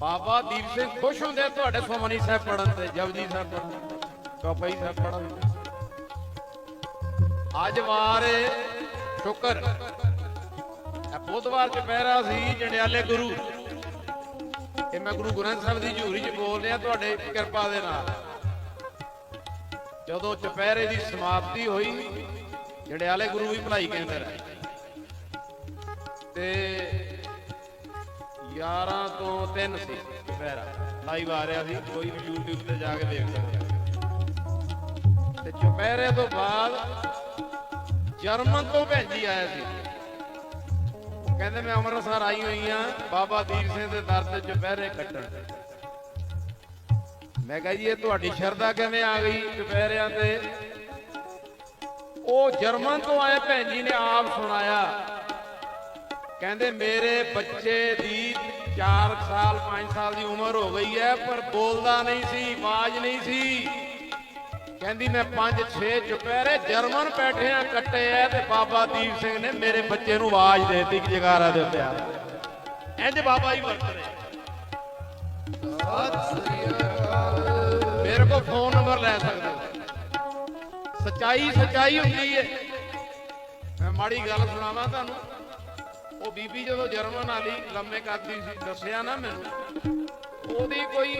ਬਾਬਾ ਦੀਪ ਸਿੰਘ ਖੁਸ਼ ਹੁੰਦੇ ਆ ਤੁਹਾਡੇ ਸੁਮਨੀ ਸਾਹਿਬ ਪੜਨ ਤੇ, ਜਪਜੀ ਸਾਹਿਬ ਪੜਨ ਚੌਪਈ ਸਾਹਿਬ ਪੜਨ ਅੱਜ ਵਾਰ ਸ਼ੁਕਰ। ਇਹ ਬੁੱਧਵਾਰ ਚੁਪਹਿਰਾ ਸੀ, ਜੰਡਿਆਲੇ ਗੁਰੂ। ਇਹ ਮੈਂ ਗੁਰੂ ਗ੍ਰੰਥ ਸਾਹਿਬ ਦੀ ਝੂਰੀ 'ਚ ਬੋਲ ਰਿਹਾ, ਤੁਹਾਡੇ ਕਿਰਪਾ ਦੇ ਨਾਲ। ਜਦੋਂ ਚੁਪਹਿਰੇ ਦੀ ਸਮਾਪਤੀ ਹੋਈ, ਜੰਡਿਆਲੇ ਗੁਰੂ ਵੀ ਭਲਾਈ ਕੇਂਦਰ ਤੇ 11 ਤੋਂ 3 ਸੀ। ਚੁਪਹਿਰਾ ਲਾਈਵ ਆ ਰਿਹਾ ਸੀ, ਕੋਈ ਵੀ YouTube ਤੇ ਜਾ ਕੇ ਦੇਖ ਸਕਦਾ। ਤੇ ਚੁਪਹਿਰੇ ਤੋਂ ਬਾਅਦ ਜਰਮਨ ਤੋਂ ਭੈਜੀ ਆਇਆ ਸੀ। ਕਹਿੰਦੇ ਮੈਂ ਅੰਮ੍ਰਿਤਸਰ ਆਈ ਹੋਈ ਆ, ਬਾਬਾ ਦੀਪ ਸਿੰਘ ਦੇ ਦਰ ਤੇ ਚੁਪਹਿਰੇ ਕੱਟਣ। ਮੈਂ ਕਿਹਾ ਜੀ, ਇਹ ਤੁਹਾਡੀ ਸ਼ਰਧਾ ਕਿਵੇਂ ਆ ਗਈ ਚੁਪਹਿਰਿਆਂ ਤੇ? ਉਹ ਜਰਮਨ ਤੋਂ ਆਏ ਭੈਣ ਜੀ ਨੇ ਆਪ ਸੁਣਾਇਆ। ਕਹਿੰਦੇ ਮੇਰੇ ਬੱਚੇ ਦੀ 4 ਸਾਲ 5 ਸਾਲ ਦੀ ਉਮਰ ਹੋ ਗਈ ਹੈ, ਪਰ ਬੋਲਦਾ ਨਹੀਂ ਸੀ, ਆਵਾਜ਼ ਨਹੀਂ ਸੀ। ਕਹਿੰਦੀ ਮੈਂ 5 6 ਚੁਪਹਿਰੇ ਜਰਮਨ ਬੈਠੇ ਕੱਟੇ ਐ ਤੇ ਬਾਬਾ ਦੀਪ ਸਿੰਘ ਨੇ ਮੇਰੇ ਬੱਚੇ ਨੂੰ ਆਵਾਜ਼ ਦੇ ਦਿੱਤੀ ਜਗਾਰਾ ਦੇ ਉੱਤੇ ਆ ਇੰਜ ਬਾਬਾ ਹੀ ਵਰਤ ਰਹੇ। ਮੇਰੇ ਕੋਲ ਫੋਨ ਨੰਬਰ ਲੈ ਸਕਦੇ ਹੋ। ਸੱਚਾਈ ਸੱਚਾਈ ਹੁੰਦੀ ਹੈ ਮੈਂ ਮਾੜੀ ਗੱਲ ਸੁਣਾਵਾਂ ਤੁਹਾਨੂੰ। ਉਹ ਬੀਬੀ ਜਦੋਂ ਜਰਮਨ ਵਾਲੀ ਲੰਮੇ ਕਰਦੀ ਸੀ, ਦੱਸਿਆ ਨਾ ਮੈਨੂੰ, ਉਹਦੀ ਕੋਈ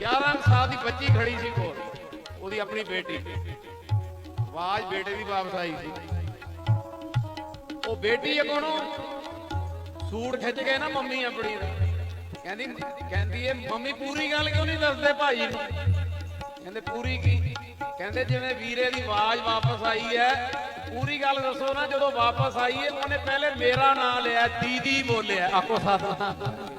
11 ਸਾਲ ਦੀ ਬੱਚੀ ਖੜੀ ਸੀ ਕੋਲ, ਉਹਦੀ ਆਪਣੀ ਬੇਟੀ। ਆਵਾਜ਼ ਬੇਟੇ ਦੀ ਵਾਪਸ ਆਈ ਸੀ। ਉਹ ਬੇਟੀ ਕੋਲੋਂ ਸੂਟ ਖਿੱਚ ਕੇ ਨਾ ਮੰਮੀ ਆਪਣੀ। ਕਹਿੰਦੀ ਕਹਿੰਦੀ ਇਹ ਮੰਮੀ ਪੂਰੀ ਗੱਲ ਕਿਉਂ ਨਹੀਂ ਦੱਸਦੇ ਭਾਈ ਨੂੰ? ਕਹਿੰਦੇ, ਪੂਰੀ ਕੀ? ਕਹਿੰਦੇ, ਜਿਵੇਂ ਵੀਰੇ ਦੀ ਆਵਾਜ਼ ਵਾਪਸ ਆਈ ਹੈ ਪੂਰੀ ਗੱਲ ਦੱਸੋ ਨਾ, ਜਦੋਂ ਵਾਪਸ ਆਈਏ, ਉਹਨੇ ਪਹਿਲੇ ਮੇਰਾ ਨਾਂ ਲਿਆ, ਦੀਦੀ ਬੋਲਿਆ। ਆਖੋ ਸਾਥ।